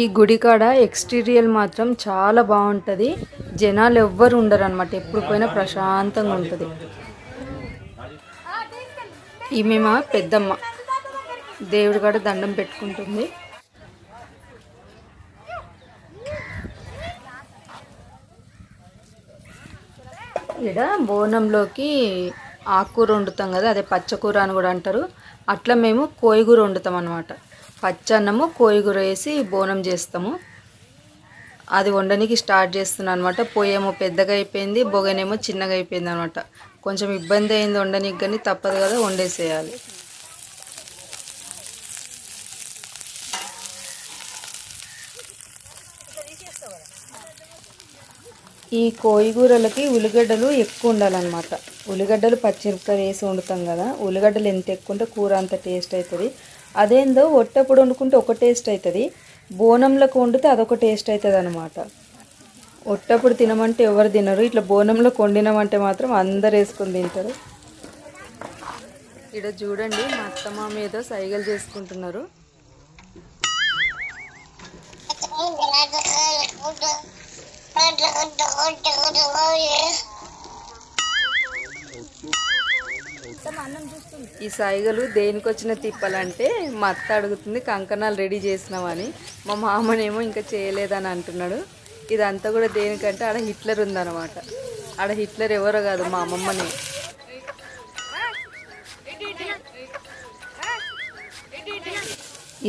ఈ గుడి కాడ ఎక్స్టీరియల్ మాత్రం చాలా బాగుంటుంది. జనాలు ఎవ్వరు ఉండరు అనమాట ఎప్పుడు పోయినా ప్రశాంతంగా ఉంటుంది. ఈమె మా పెద్దమ్మ. దేవుడి కాడ దండం పెట్టుకుంటుంది. ఇక్కడ బోనంలోకి ఆకుకూర వండుతాం కదా అదే పచ్చకూర అని కూడా అంటారు. అట్లా మేము కోయిగూర వండుతాం అనమాట పచ్చన్నము కోయిగూర వేసి బోనం చేస్తాము. అది వండడానికి స్టార్ట్ చేస్తున్నాను అనమాట పొయ్యేమో పెద్దగా అయిపోయింది బొగనేమో చిన్నగా అయిపోయింది అనమాట కొంచెం ఇబ్బంది అయింది వండడానికి కానీ తప్పదు కదా వండేసేయాలి. ఈ కోయిగూరలకి ఉల్లిగడ్డలు ఎక్కువ ఉండాలన్నమాట. ఉల్లిగడ్డలు పచ్చిమిరపకాయ వేసి వండుతాం కదా ఉల్లిగడ్డలు ఎంత ఎక్కువ ఉంటే కూర అంత టేస్ట్ అవుతుంది. అదేందో ఒట్టప్పుడు వండుకుంటే ఒక టేస్ట్ అవుతుంది బోనంలోకి వండితే అదొక టేస్ట్ అవుతుంది అనమాట ఒట్టప్పుడు తినమంటే ఎవరు తినరు ఇట్లా బోనంలో వండినామంటే మాత్రం అందరు వేసుకొని తింటారు ఇక్కడ చూడండి మా అత్తమ్మ మీద సైగలు చేసుకుంటున్నారు ఈ సైగలు దేనికి వచ్చిన తిప్పాలంటే మా అత్త అడుగుతుంది కంకణాలు రెడీ చేసినామని మా మామనేమో ఇంకా చేయలేదని అంటున్నాడు. ఇదంతా కూడా దేనికంటే ఆడ హిట్లర్ ఉందన్నమాట. ఆడ హిట్లర్ ఎవరో కాదు మా అమ్మమ్మనే.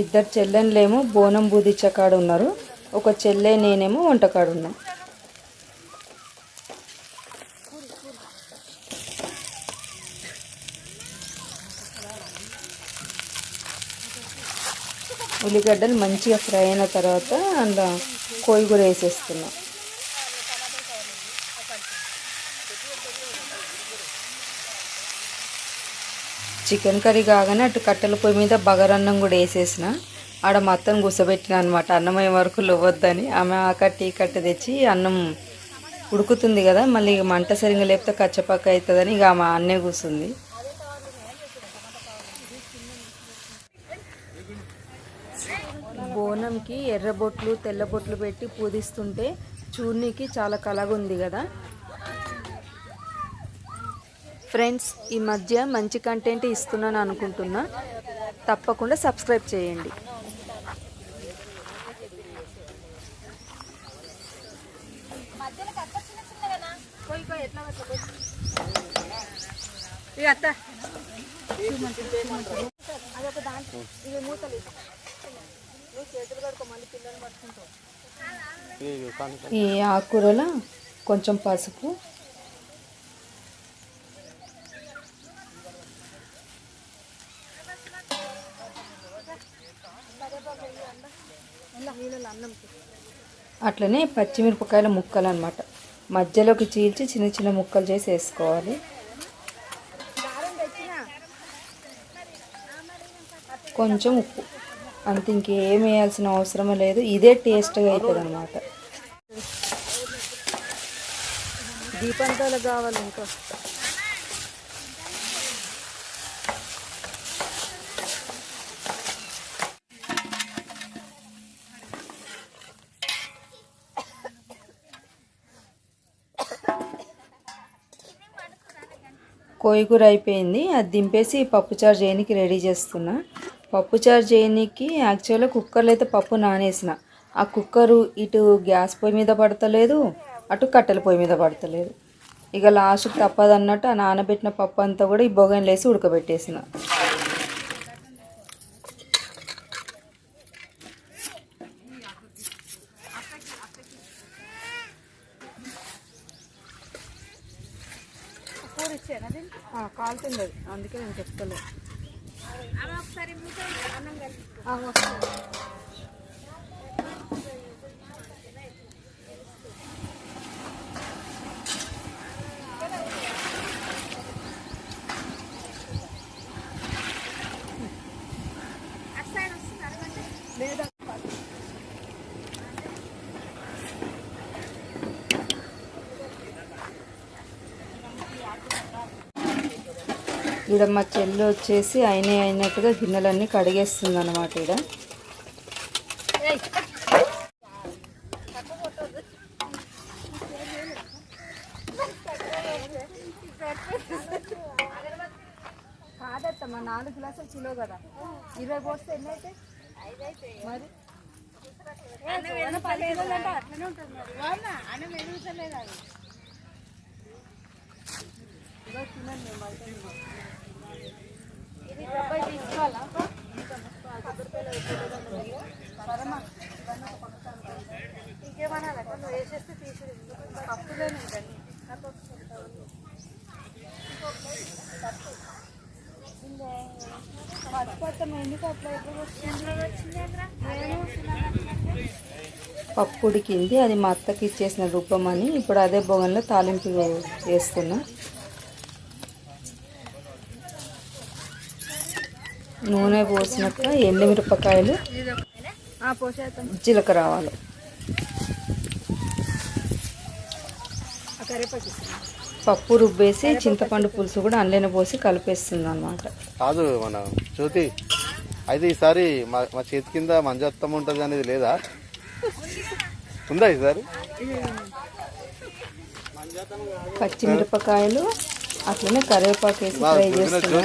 ఇద్దరు చెల్లెన్లేమో బోనం బూదిచ్చ కాడ ఉన్నారు ఒక చెల్లె నేనేమో వంటకాడు ఉన్నాం ఉల్లిగడ్డలు మంచిగా ఫ్రై అయిన తర్వాత అందులో కోయి కూడా వేసేస్తున్నాం. చికెన్ కర్రీ కాగానే అటు కట్టెల పొయ్యి మీద బగరన్నం కూడా వేసేసిన. ఆడ మా అత్తను కూర్చోబెట్టిన అనమాట అన్నం అయ్యే వరకు లేవద్దని ఆమె ఆ కట్టి కట్ట తెచ్చి అన్నం ఉడుకుతుంది కదా మళ్ళీ మంట సరిగా లేపితే కచ్చపక్క అవుతుందని ఇక ఆమె అన్నే కూర్చుంది బోనంకి ఎర్రబొట్లు తెల్లబొట్లు పెట్టి పూజిస్తుంటే చూడనీకి చాలా కలగుంది కదా. ఫ్రెండ్స్ ఈ మధ్య మంచి కంటెంట్ ఇస్తున్నాను అనుకుంటున్నా. తప్పకుండా సబ్స్క్రైబ్ చేయండి. ఈ ఆకుకూరలో కొంచెం పసుపు. అట్లనే పచ్చిమిరపకాయల ముక్కలు అనమాట మధ్యలోకి చీల్చి చిన్న చిన్న ముక్కలు చేసి వేసుకోవాలి. కొంచెం ఉప్పు. అంత ఇంకేం వేయాల్సిన అవసరం లేదు. ఇదే టేస్ట్గా అవుతుంది అనమాట దీపంతాలు కావాలి ఇంకా. కోయిగూర అయిపోయింది. అది దింపేసి పప్పుచారు చేయడానికి రెడీ చేస్తున్నా. పప్పుచారు చేయడానికి యాక్చువల్గా కుక్కర్లో అయితే పప్పు నానేసిన. ఆ కుక్కరు ఇటు గ్యాస్ పొయ్యి మీద పడతలేదు అటు కట్టెల పొయ్యి మీద పడతలేదు. ఇక లాస్ట్కి తప్పదన్నట్టు ఆ నానబెట్టిన పప్పు అంతా కూడా ఈ బొగన్లు వేసి ఉడకబెట్టేసిన. కాలుతుంది అందుకే నేను చెప్తలేదు. ఒకసారి అన్నం కలిపి. ఇక్కడ మా చెల్లు వచ్చేసి అయినా అయినట్టుగా గిన్నెలన్నీ కడిగేస్తుంది అనమాట ఇక్కడ నాలుగు గ్లాసులు కిలో కదా. ఇరవై పోస్తే ఎన్ని మరి? పప్పు ఉడికింది. అది మా అత్తకి ఇచ్చేసిన రుబ్బమని ఇప్పుడు అదే బొగన్లో తాలింపు వేస్తున్నా. నూనె పోసినాక ఎండుమిరపకాయలు జీలకర్ర ఆవాలు. పప్పు రుబ్బేసి చింతపండు పులుసు కూడా అందులోనే పోసి కలిపేస్తుంది అనమాట కాదు మన జ్యోతి అయితే ఈసారి మా మా చేతి కింద మంజత్తం ఉంటుంది అనేది లేదా? ఉందా ఈసారి? పచ్చిమిరపకాయలు అట్లనే కరివేపాకు వేసి ఫ్రై చేస్తున్నా.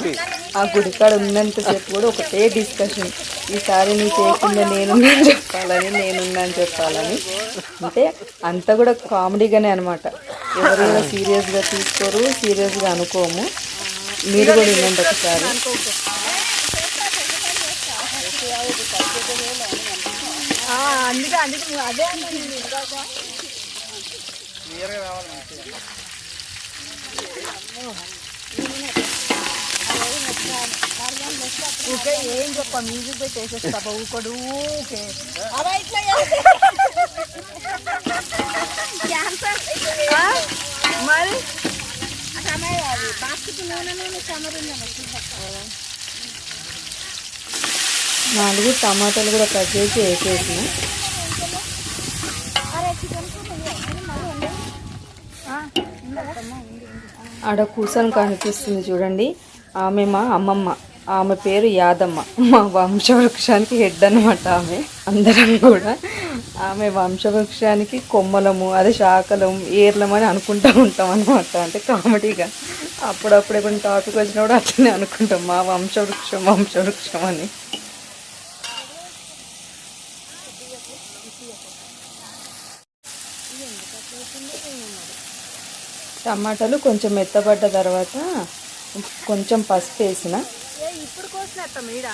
ఆ గుడికాడ ఉన్నంతసేపు కూడా ఒకటే డిస్కషన్ ఈసారి నీ చేయకుండా అని చెప్పాలని నేనున్నా అని చెప్పాలని. అంటే అంతా కూడా కామెడీగానే అనమాట ఎవరు కూడా సీరియస్గా తీసుకోరు సీరియస్గా అనుకోము. మీరు కూడా వినండి ఒకసారి. అందుకే అందుకే అదే ఊకే ఏం చెప్ప మ్యూజిక్ పెట్టి వేసేస్తా ఊకడు ఊకే ఆ? మరి? నాలుగు టమాటాలు కూడా కట్ చేసి వేసేసిన. ఆడ కూర్చొని కనిపిస్తుంది చూడండి. ఆమె మా అమ్మమ్మ. ఆమె పేరు యాదమ్మ. మా వంశవృక్షానికి హెడ్ అనమాట ఆమె. అందరం కూడా. ఆమె వంశవృక్షానికి కొమ్మలము అదే శాఖలం ఏర్లం అని అనుకుంటూ ఉంటాం అనమాట అంటే కామెడీగా. అప్పుడప్పుడు ఎప్పుడు టాపిక్ వచ్చినప్పుడు అట్లనే అనుకుంటాం. మా వంశవృక్షం వంశవృక్షం అని. టమాటాలు కొంచెం మెత్తబడ్డ తర్వాత కొంచెం పసుపు వేసిన. ఇప్పుడు కోసినట్ట మీడ?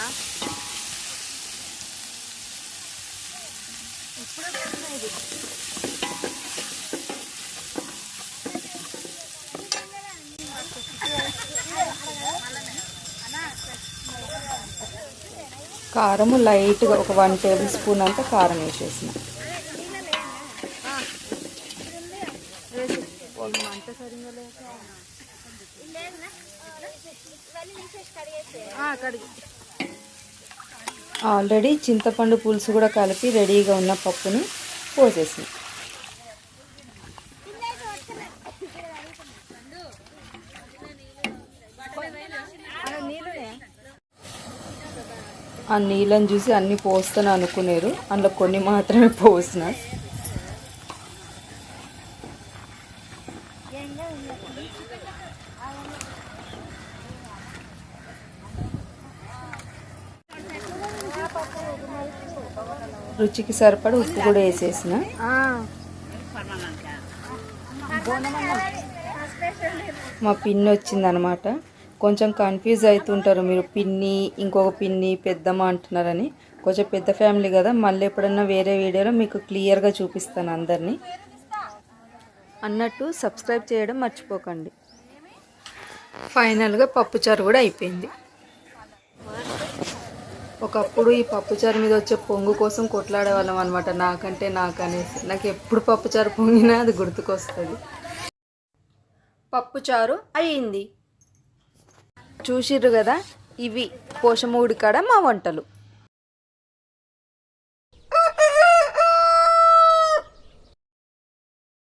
కారము లైట్గా ఒక వన్ టేబుల్ స్పూన్ అంతా కారం వేసేసిన. ఆల్రెడీ చింతపండు పులుసు కూడా కలిపి రెడీగా ఉన్న పప్పుని పోసేసిన ఆ నీళ్ళని చూసి అన్ని పోస్తాను అనుకునేరు. అందులో కొన్ని మాత్రమే పోసిన రుచికి సరిపడి ఉప్పు కూడా వేసేసిన. మా పిన్ని వచ్చిందనమాట. కొంచెం కన్ఫ్యూజ్ అవుతుంటారు మీరు పిన్ని ఇంకొక పిన్ని పెద్దమ్మ అంటున్నారని. కొంచెం పెద్ద ఫ్యామిలీ కదా మళ్ళీ ఎప్పుడన్నా వేరే వీడియోలో మీకు క్లియర్గా చూపిస్తాను అందరినీ. అన్నట్టు సబ్స్క్రైబ్ చేయడం మర్చిపోకండి. ఫైనల్గా పప్పుచారు కూడా అయిపోయింది. ఒకప్పుడు ఈ పప్పుచారు మీద వచ్చే పొంగు కోసం కొట్లాడే వాళ్ళం అనమాట నాకంటే నాకనేసి. నాకు ఎప్పుడు పప్పుచారు పొంగినా అది గుర్తుకొస్తుంది. పప్పుచారు అయ్యింది చూసిర్రు కదా? ఇవి పోషమూడి కాడ మా వంటలు.